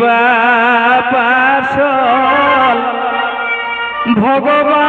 বাপাসল ভগবান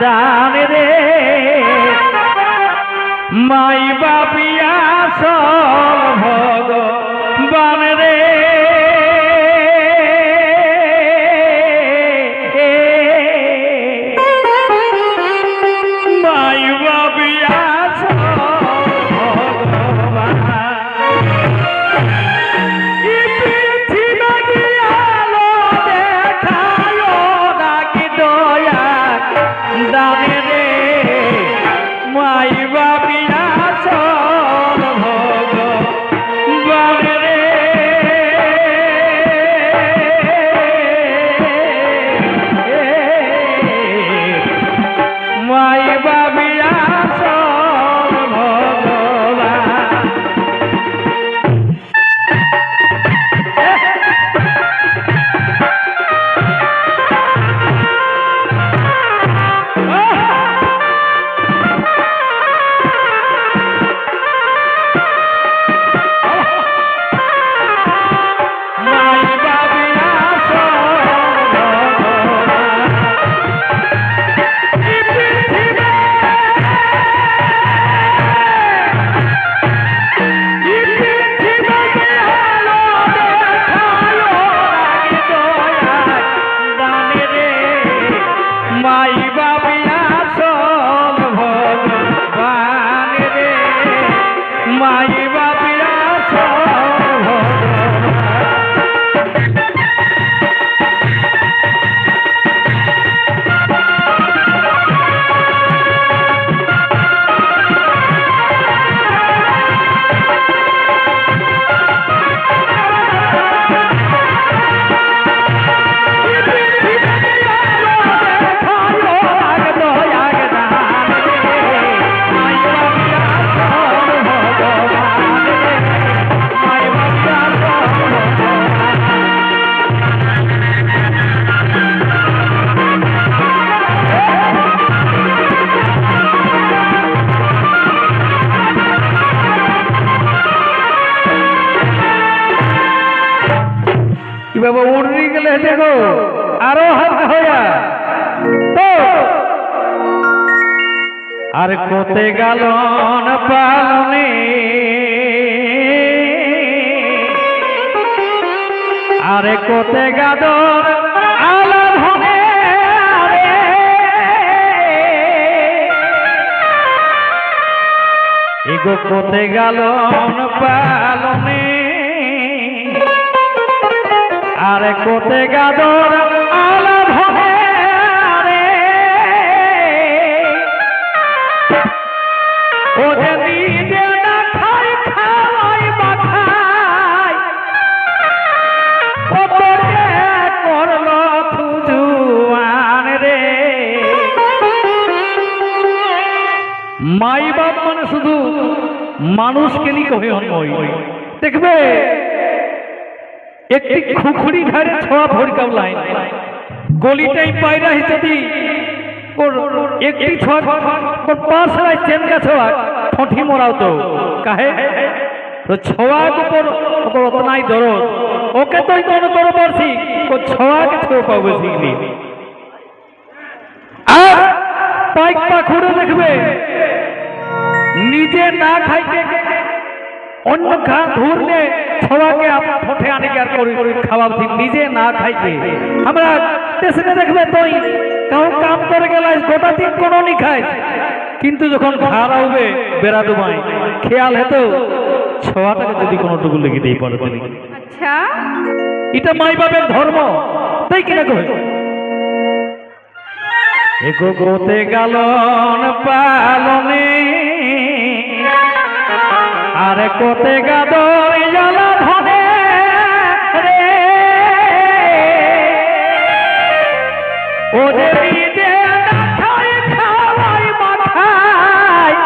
দান রে। মাই বাপিয়া সল ভগবান রে। উড়ি গেলে দেখো আরও হালকা হইয়া। তো। আর কোতে গালন পালনে আরে কোতে গাদর আলা ধনে আরে। ইগো কোতে গালন পালনে আরে কোতে গাদর আলা ভবে আরে। ও যে নিজে না খাই খাওয়াই বা খাই কতকে করল ফুজুয়ান রে। মাই বাপ মানে শুধু মানুষকে নিয়ে কহে দেখবে? একটি খুখুরি ধারে ছোঁয়া ভরকাম লাইন। গলিটাই পায়রা হিসেবে ওর একটি ছোঁয়া ওর পাঁচ লাই চেনকা ছোঁয়া ঠোঁটি মরাও তো। কাহে? তো ছোঁয়ার উপর অতনাই দরদ। ওকে তো কোন করো পারছি ও ছোঁয়াকে ছোঁয়া পাবো শিখলি আর পাইক পাখুড়ে দেখবে নিজে না খাইতে অন্য খা ধরলে ছোড়াকে আপনার ঠোঁটে আনে আর করি? খাওয়াবছি নিজে না খাইতে। আমরা স্টেশনে দেখবে তুই কাউ কাম করে গেলাইস গোটা দিন কোনো নি খাইস। কিন্তু যখন ঘাড় আউবে বেড়া ডুবাই খেয়াল হেতো ছোয়াটাকে যদি কোনো টুকু লেগে দিয়ে তুমি আচ্ছা। এটা মাই বাপের ধর্ম। তাই কিনা কহে এগো গোতে গালন পালনে। আরে কোতে গাদর জ্বালা ধনে রে। ও যে নিজে না খাই খাওয়াই মাথায়।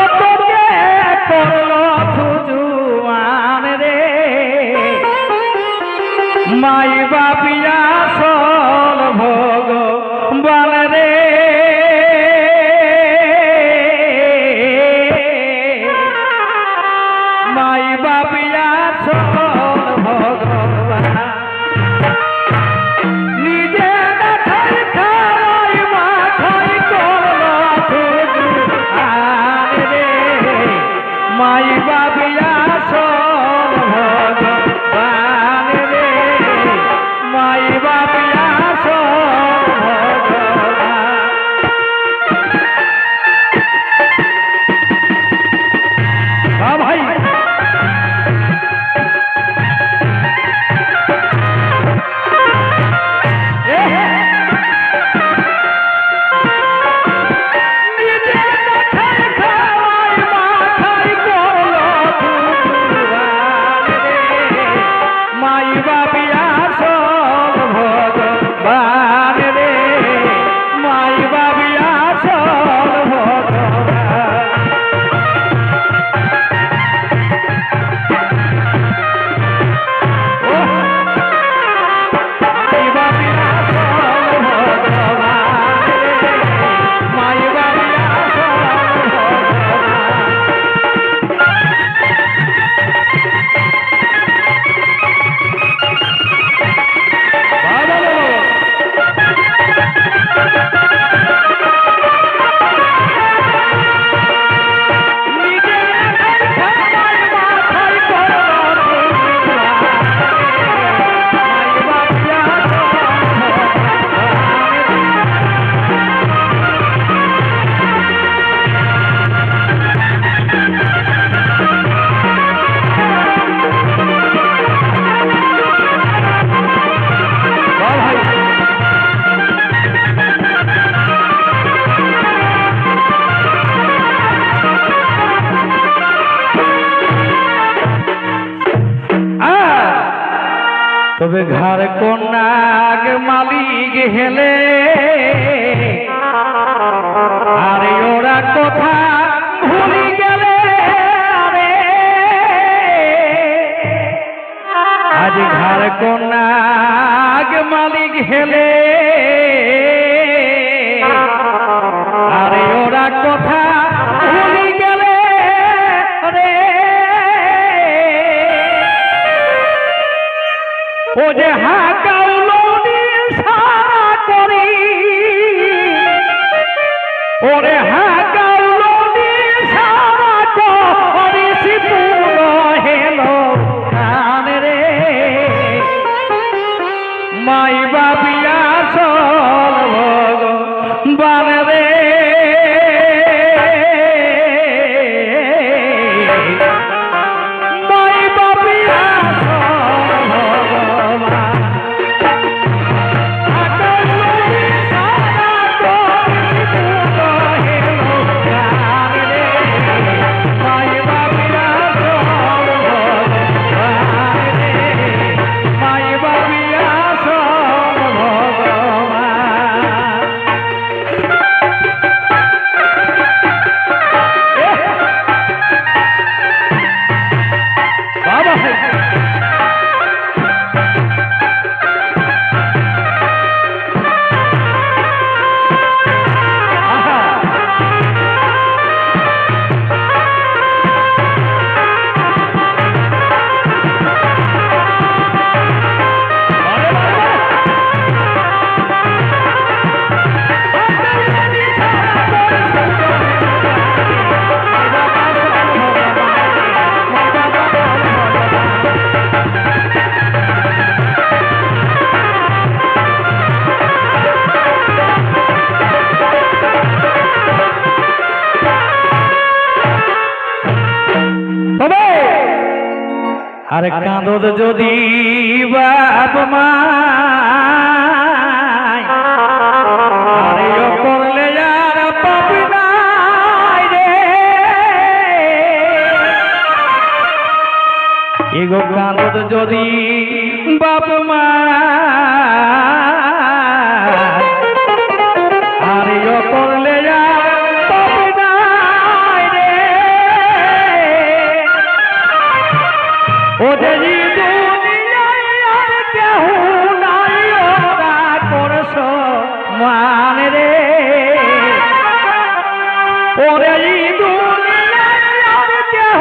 ও তোকে করল থুজুয়ান রে। মাই বাপিয়া সল ভোগ আরে ওরা কথা ভুলি গেলে আরে। আজ ঘর কন্যাগ মালিক হেলে। আরে ওরা কথা ভুলি গেলে রে ও যে হাকাউলনি Thank you. আর কাঁদত যদি বাপ মা কাঁদত যদি বাপ মা ওরে কেহ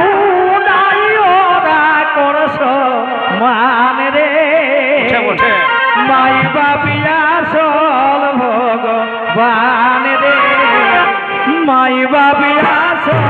নাই ওরা মান রে মাই বাবিয়া সল ভগবান রে। মাই বাবিয়া সল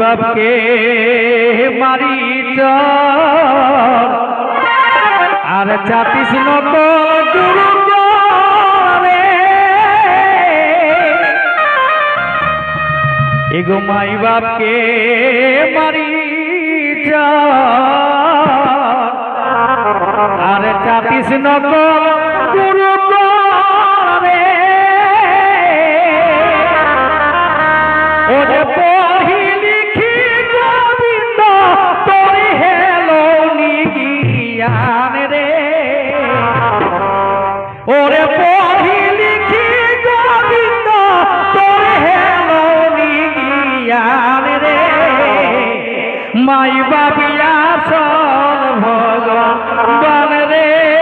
বাপকে মারি আর করে এগো মাই বাপকে মারি আর চাপিস নকল গুরু বাবিয়া সন ভগবান রে।